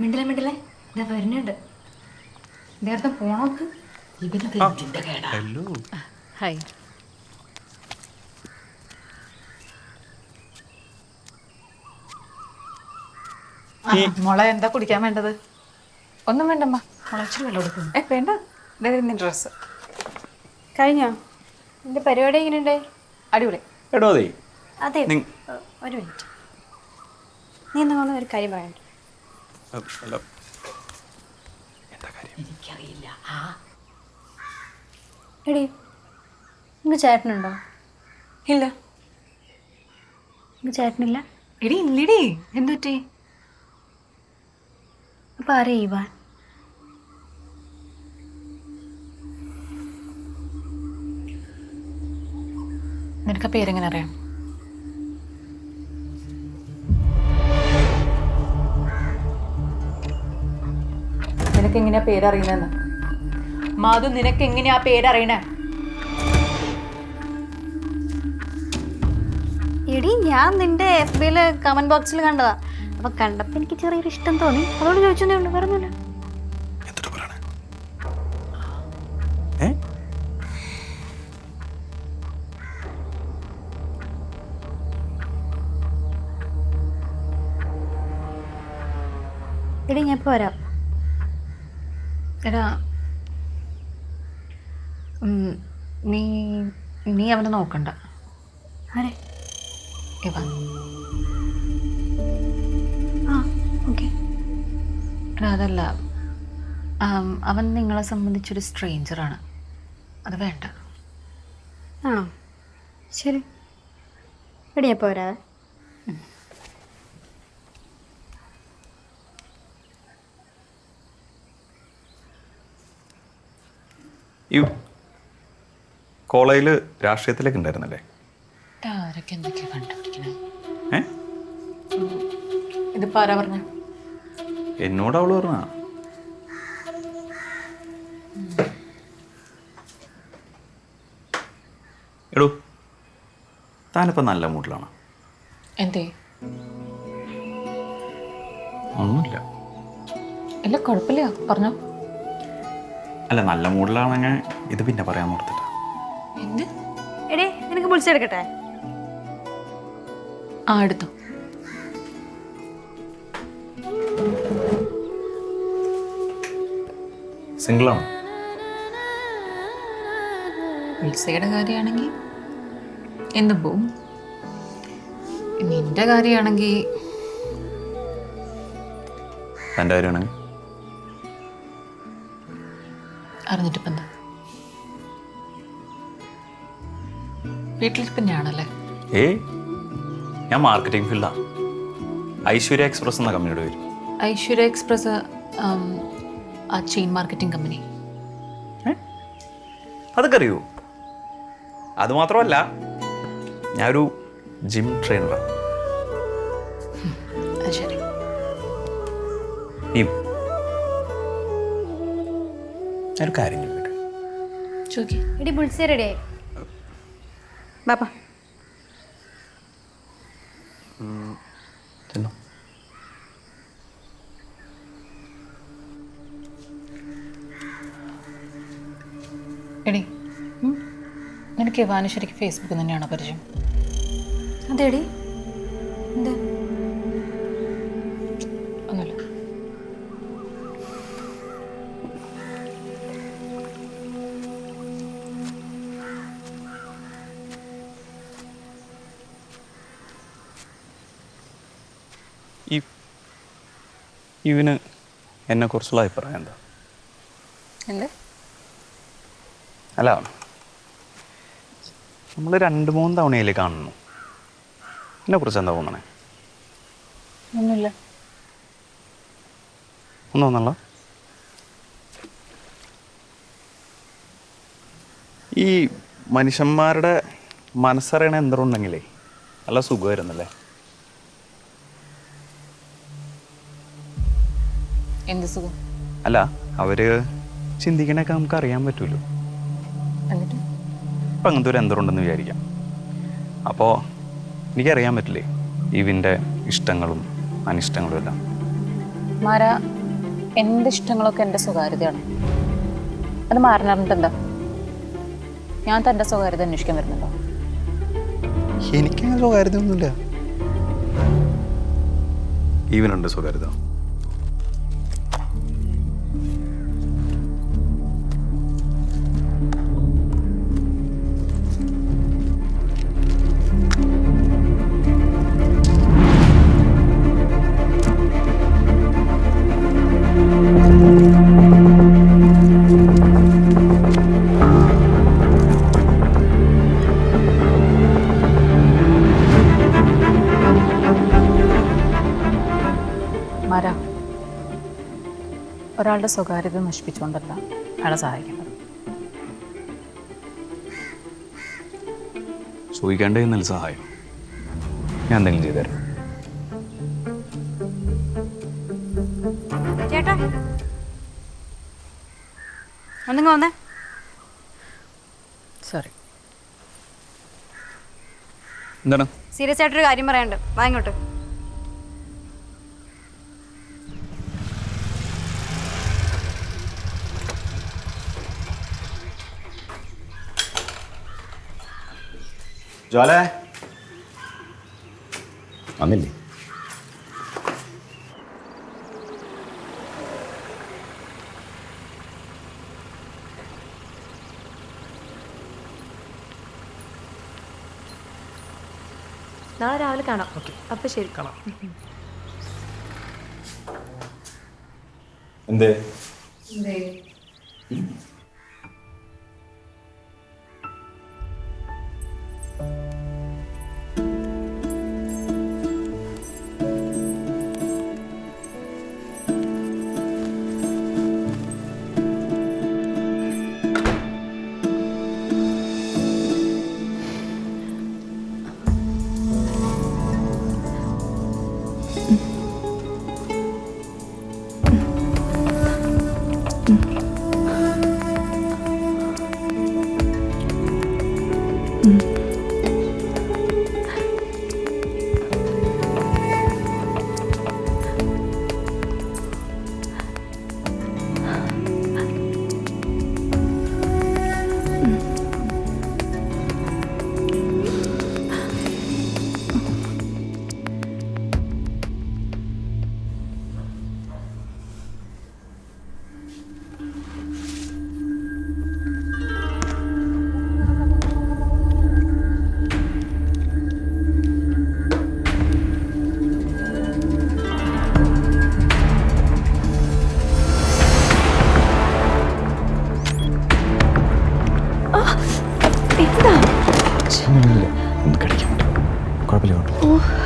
മിണ്ടില്ല മിണ്ടില്ലേ? ഇതാ വരുന്നുണ്ട്. നേരത്തെ പോണോക്ക്. ഇവന് നെഞ്ചിന്റെ കേടാ. ഹലോ. ഹായ് മോളെ എന്താ കുടിക്കാൻ വേണ്ടത്? ഒന്നും വേണ്ടമ്മ മുളച്ചു വെള്ളം കൊടുക്കും ഏ വേണ്ട. ഇതായിരുന്നു ഡ്രസ്സ്. കഴിഞ്ഞോ? നിന്റെ പരിപാടി എങ്ങനെയുണ്ട്? അടിപൊളി. എടോ അതെ. അതെ. ഒരു മിനിറ്റ്. നീ എന്നാ ഒരു കാര്യം പറയണ്ട. എനിക്കറിയില്ല. ആ. എടി നിനക്ക് ചേട്ടനുണ്ടോ? ഇല്ല. നിനക്ക് ചേട്ടനില്ല? എടി ഇല്ലടി. എന്തുറ്റി അപ്പൊ ആരാ ഇവാൻ? നിനക്ക് പേരെങ്ങനെ അറിയാം? നിനക്ക് എങ്ങനെയാ പേരറിയുന്നതെന്ന്? മാധു നിനക്ക് എങ്ങനെയാ പേരറിയണേ? എടി ഞാൻ നിന്റെ എഫ് ബിയിൽ കമന്റ് ബോക്സിൽ കണ്ടതാ. അപ്പൊ കണ്ടപ്പോ എനിക്ക് ചെറിയൊരു ഇഷ്ടം തോന്നി. അതോട് ചോദിച്ചതേ ഉള്ളൂ പറഞ്ഞില്ല എടി ഞാൻ ഇപ്പൊ വരാം. എടാ നീ നീ അവനെ നോക്കണ്ട. ആരെ? ആ ഓക്കെ. എടാ അതല്ല അവൻ നിങ്ങളെ സംബന്ധിച്ചൊരു സ്ട്രേഞ്ചറാണ്. അത് വേണ്ട. ആണോ? ശരി. എടിയാ ഞാൻ ഈ കോളേജിൽ രാഷ്ട്രീയത്തിലേക്ക് ഉണ്ടായിരുന്നല്ലേ? ആരൊക്കെ എന്തൊക്കെയാ കണ്ടുപിടിക്കണേ? ഏ? ഇതിപ്പോ ആരാ പറഞ്ഞ? എന്നോട് അവൾ പറഞ്ഞ എടോ താനിപ്പോൾ നല്ല മൂഡിലാണ്? എന്തേ? ഒന്നുമില്ല. ഇല്ല കുഴപ്പമില്ല പറഞ്ഞോ. അല്ല നല്ല മൂഡിലാണെങ്കിൽ ഇത് പിന്നെ പറയാൻ എന്ത്? എടി നിനക്ക് വിളിച്ചെടുക്കട്ടെ ആ എടുത്തു. സിംഗിളാണ് വിൽസയുടെ കാര്യമാണെങ്കിൽ എന്ത് പോവും? നിന്റെ കാര്യമാണെങ്കിൽ തന്റെ കാര്യമാണെങ്കിൽ? അറിഞ്ഞിട്ടിപ്പം എന്താ വീട്ടിലിപ്പം ഞാനല്ലേ? ഏ? ഞാൻ മാർക്കറ്റിംഗ് ഫീൽഡാണ് ഐശ്വര്യ എക്സ്പ്രസ് എന്ന കമ്പനിയുടെ പേര്. Aishwarya express um, chain marketing company? അതൊക്കെ അറിയൂ. അത് മാത്രമല്ല ഞാനൊരു ജിം ട്രെയിനറാണ് ശരി. ഈ ഞാനൊരു കാര്യം ചോദിക്കട്ടെ? ചോദിക്കേ. എടി വിളിച്ചേ റെഡിയായി. ബാപ്പാ. ചെന്നോ എടി നിനക്ക് വാനശ്ശേരിക്ക് ഫേസ്ബുക്കിൽ തന്നെയാണോ പരിചയം? അതെടി? എന്ത്? ഇവന് എന്നെക്കുറിച്ചുള്ള അഭിപ്രായം എന്താ? എന്ത്? അല്ല. നമ്മൾ രണ്ട് മൂന്ന് തവണയിലേ കാണുന്നു. എന്നെ എന്നെക്കുറിച്ച് എന്താ തോന്നണേ? ഒന്നുമില്ല. ഒന്നൊന്നല്ല ഈ മനുഷ്യന്മാരുടെ മനസ്സറിയണ എന്തുണ്ടെങ്കിലേ നല്ല സുഖമായിരുന്നല്ലേ? എന്ത് സുഖം? അല്ല അവർ ചിന്തിക്കണൊക്കെ നമുക്ക് അറിയാൻ പറ്റുമല്ലോ എന്നിട്ട്? ഇപ്പം അങ്ങനത്തെ ഒരു യന്ത്രമുണ്ടെന്ന് വിചാരിക്കാം. അപ്പോൾ എനിക്കറിയാൻ പറ്റില്ലേ ഇവിന്റെ ഇഷ്ടങ്ങളും അനിഷ്ടങ്ങളും എല്ലാം? മാര എന്റെ ഇഷ്ടങ്ങളൊക്കെ എന്റെ സ്വകാര്യതയാണ്. അത് മാറിനിറഞ്ഞിട്ടെന്താ ഞാൻ തന്റെ സ്വകാര്യത അന്വേഷിക്കാൻ വരുന്നുണ്ടോ? എനിക്കങ്ങനെ സ്വകാര്യതയൊന്നുമില്ല. ഈവനുണ്ട് സ്വകാര്യത. ഒരാളുടെ സ്വകാര്യത നശിപ്പിച്ചുകൊണ്ടല്ല അയാളെ സഹായിക്കേണ്ടത്. ചോദിക്കേണ്ട എന്നല്ല സഹായം. ഞാൻ എന്തെങ്കിലും ചെയ്തുതരാം ചേട്ടാ. ഒന്നിങ്ങ് വന്നേ. സോറി. എന്താണ്? സീരിയസ് ആയിട്ടൊരു കാര്യം പറയാനുണ്ട്. വാ ജ്വാലേ വന്നില്ലേ? നാളെ രാവിലെ കാണാം. അപ്പൊ ശരി. കാണാം. എന്തേ? ഒന്ന് കഴിക്കാൻ പറ്റും കുഴപ്പമില്ല കുഴപ്പമില്ല കുഴപ്പമില്ല കേട്ടോ